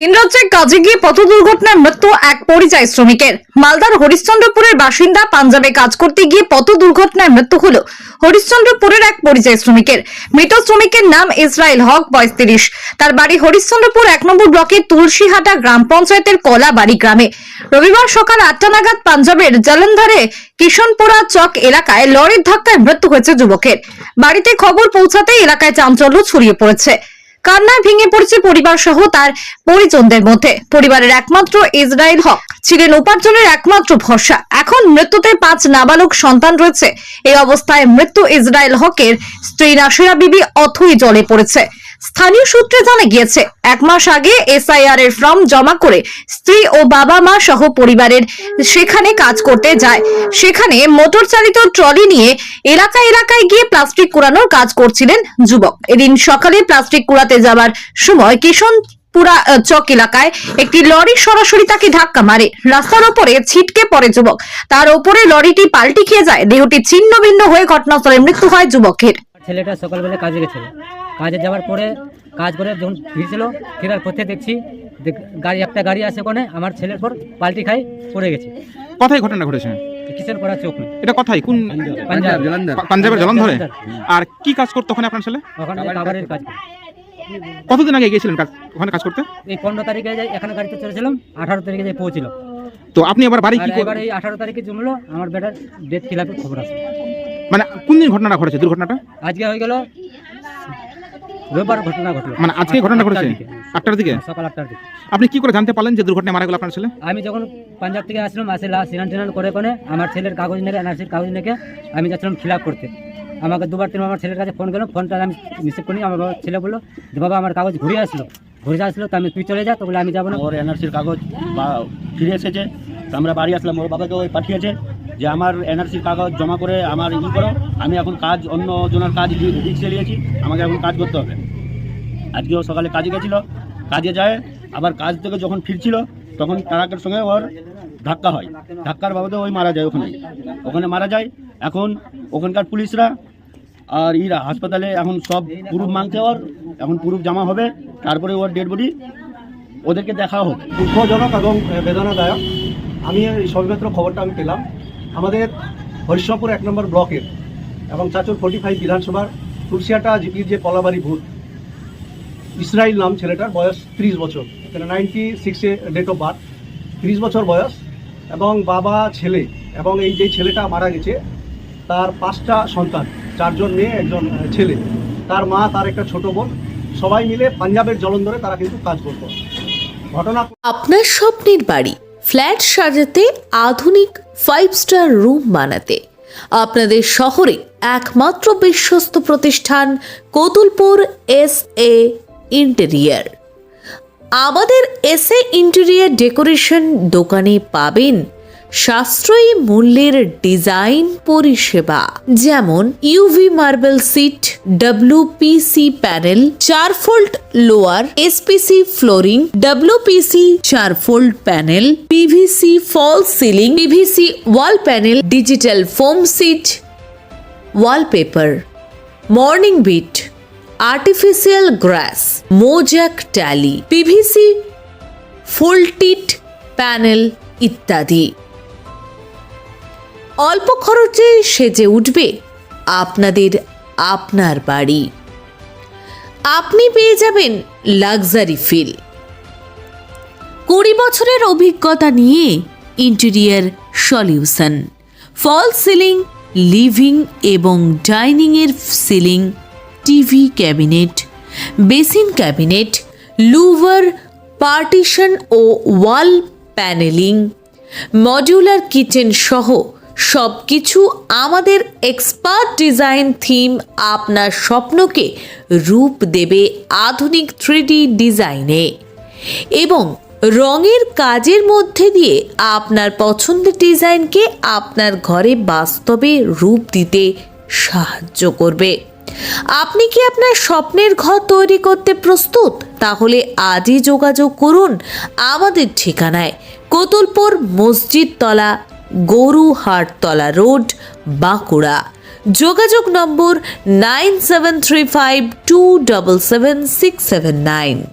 ইন্দ্রজ্জে কাজে গিয়ে পথ দুর্ঘটনায় মৃত্যু এক পরিযায়ী শ্রমিকের। মালদার হরিশ্চন্দ্রপুরের বাসিন্দা পাঞ্জাবে কাজ করতে গিয়ে পথ দুর্ঘটনায় মৃত্যু হল হরিশ্চন্দ্রপুরের এক পরিযায়ী শ্রমিকের। মৃত শ্রমিকের নাম ইসরায়েল হক, বয়স তিরিশ। তার বাড়ি হরিশ্চন্দ্রপুর এক নম্বর ব্লকের তুলসীহাটা গ্রাম পঞ্চায়েতের কলাবাড়ি গ্রামে। রবিবার সকাল আটটা নাগাদ পাঞ্জাবের জলন্ধরে কিষণপুরা চক এলাকায় লরির ধাক্কায় মৃত্যু হয়েছে যুবকের। বাড়িতে খবর পৌঁছাতে এলাকায় চাঞ্চল্য ছড়িয়ে পড়েছে। কান্নায় ভেঙে পড়েছে পরিবার সহ তার পরিজনদের মধ্যে। পরিবারের একমাত্র ইসরায়েল হক ছিলেন উপার্জনের একমাত্র ভরসা। এখন মৃত্যুতে পাঁচ নাবালক সন্তান রয়েছে। এই অবস্থায় মৃত্যু ইসরায়েল হকের স্ত্রী নাসিরা বিবি অথই জলে পড়েছে। স্থানীয় সূত্রে জানা গিয়েছে, এক মাস আগে এসআইআর এর ফর্ম জমা করে স্ত্রী ও বাবা মা সহ পরিবারের সেখানে কাজ করতে যায়। সেখানে মোটর চালিত ট্রলি নিয়ে এলাকা এলাকায় গিয়ে প্লাস্টিক কুড়ানোর কাজ করছিলেন যুবক। এদিন সকালে প্লাস্টিক কুড়াতে যাওয়ার সময় কিষণ পুরা চক এলাকায় একটি লরি সরাসরি তাকে ধাক্কা মারে। রাস্তার ওপরে ছিটকে পড়ে যুবক। তার ওপরে লরিটি পাল্টি খেয়ে যায়। দেহটি ছিন্ন ভিন্ন হয়ে ঘটনাস্থলে মৃত্যু হয় যুবকের। ছেলেটা সকালবেলা কাজে গেছিল। কাজে যাওয়ার পরে কাজ করে যখন ফিরছিল ফেরার পথে দেখছি দেখ- গাড়ি একটা গাড়ি আছে ওখানে আমার ছেলের পর পাল্টি খাই পড়ে গেছে। কোথায় ঘটনা ঘটেছে? কিসের করা চোখ এটা কোথায়? কোন পাঞ্জাবের জলন্ধরে? আর কি কাজ করতো ওখানে আপনার ছেলে? ওখানে কাবারের কাজ করে। কতদিন আগে গিয়েছিলেন কাজ ওখানে কাজ করতে? এই পনেরো তারিখে যাই এখানে গাড়িতে চলেছিলাম আঠারো তারিখে যাই পৌঁছিল। তো আপনি আবার বাড়ি কি এবার এই আঠারো তারিখে জমলো আমার বেটার ডেথ খিলাপের খবর আছে। মানে কোন দিন ঘটনাটা ঘটেছে দুর্ঘটনাটা? আজকে হয়ে গেল রবিবার ঘটনা ঘটলো। মানে আজকে ঘটনা ঘটেছে? দিকে। আটটার দিকে? সকাল আটটার দিকে। আপনি কি করে জানতে পারলেন যে দুর্ঘটনায় মারা গেল আপনার ছেলে? আমি যখন পাঞ্জাব থেকে আসলাম আসে লাস্ট সিনান টিনান করে কোনে আমার ছেলের কাগজ নেকে এনআরসির কাগজ নেকে আমি যাচ্ছিলাম ফিল করতে। আমাকে দুবার তিনবার আমার ছেলের কাছে ফোন করলাম ফোনটা আমি রিসিভ করি আমার বাবা ছেলে বলল যে বাবা আমার কাগজ ঘুরে আসলো। ঘুরে আসলো তো আমি তুই চলে যা তো বলে আমি যাব না। ওর এনআরসির কাগজ বা ফিরে এসেছে তো আমরা বাড়ি আসলাম ওর বাবাকে ওই পাঠিয়েছে। যে আমার এনআরসির কাগজ জমা করে আমার ই করো, আমি এখন কাজ অন্য জনের কাজ রিক্সে নিয়েছি, আমাকে এখন কাজ করতে হবে। আজকেও সকালে কাজে গেছিল, কাজে যায়, আবার কাজ থেকে যখন ফিরছিল, তখন ট্রাকের সঙ্গে ওর ধাক্কা হয়। ধাক্কার বাবদে ওই মারা যায় ওখানে ওখানে মারা যায়, এখন ওখানকার পুলিশরা আর ইরা হাসপাতালে এখন সব প্রুফ মাংছে ওর, এখন প্রুফ জমা হবে, তারপরে ওর ডেড বডি ওদেরকে দেখা হবে। দুঃখজনক এবং বেদনাদায়ক। আমি এই সবেমাত্র খবরটা আমি পেলাম। আমাদের হরিশ্চরপুর এক নম্বর ব্লকের এবং চাচুর ফোর্টি ফাইভ বিধানসভার তুলসিয়াটা জিপির যে কলাবাড়ি ভূত ইসরায়েল নাম ছেলেটার বয়স ত্রিশ বছর। এখানে নাইনটি সিক্সে ডেট অফ বার্থ ত্রিশ বছর বয়স এবং বাবা ছেলে এবং এই যে ছেলেটা মারা গেছে, তার পাঁচটা সন্তান, চারজন মেয়ে, একজন ছেলে। তার মা, তার একটা ছোট বোন, সবাই মিলে পাঞ্জাবের জলন্ধরে তারা কিন্তু কাজ করতো। ঘটনা আপনার স্বপ্নের বাড়ি ফ্ল্যাট সাজাতে আধুনিক ফাইভ স্টার রুম বানাতে। আপনাদের শহরে একমাত্র বিশ্বস্ত প্রতিষ্ঠান কতুলপুর এস এ ইন্টেরিয়ার আমাদের এস এ ইন্টেরিয়ার ডেকোরেশন দোকানে পাবেন সাশ্রয়ী মূল্যের ডিজাইন পরিষেবা, যেমন UV marble sheet WPC panel চার fold louver SPC flooring WPC চার fold panel PVC fall ceiling PVC wall panel digital foam sheet wallpaper morning bit artificial grass mosaic tile PVC fluted panel ইত্যাদি। অল্প খরচে সেজে উঠবে আপনাদের আপনার বাড়ি। আপনি পেয়ে যাবেন লাক্সারি ফিল কুড়ি বছরের অভিজ্ঞতা নিয়ে interior solution fall ceiling living এবং ডাইনিংয়ের ceiling TV cabinet basin cabinet louver partition ও ওয়াল প্যানেলিং মডিউলার কিচেন সহ সব কিছু আমাদের এক্সপার্ট ডিজাইন থিম আপনার স্বপ্নকে রূপ দেবে আধুনিক থ্রিডি ডিজাইনে এবং রঙের কাজের মধ্যে দিয়ে আপনার পছন্দের ডিজাইনকে আপনার ঘরে বাস্তবে রূপ দিতে সাহায্য করবে। আপনি কি আপনার স্বপ্নের ঘর তৈরি করতে প্রস্তুত? তাহলে আজই যোগাযোগ করুন আমাদের ঠিকানায়, কোতুলপুর মসজিদ তলা গরুহাটতলা রোড, বাঁকুড়া। যোগাযোগ number nine seven three five two double seven six seven nine.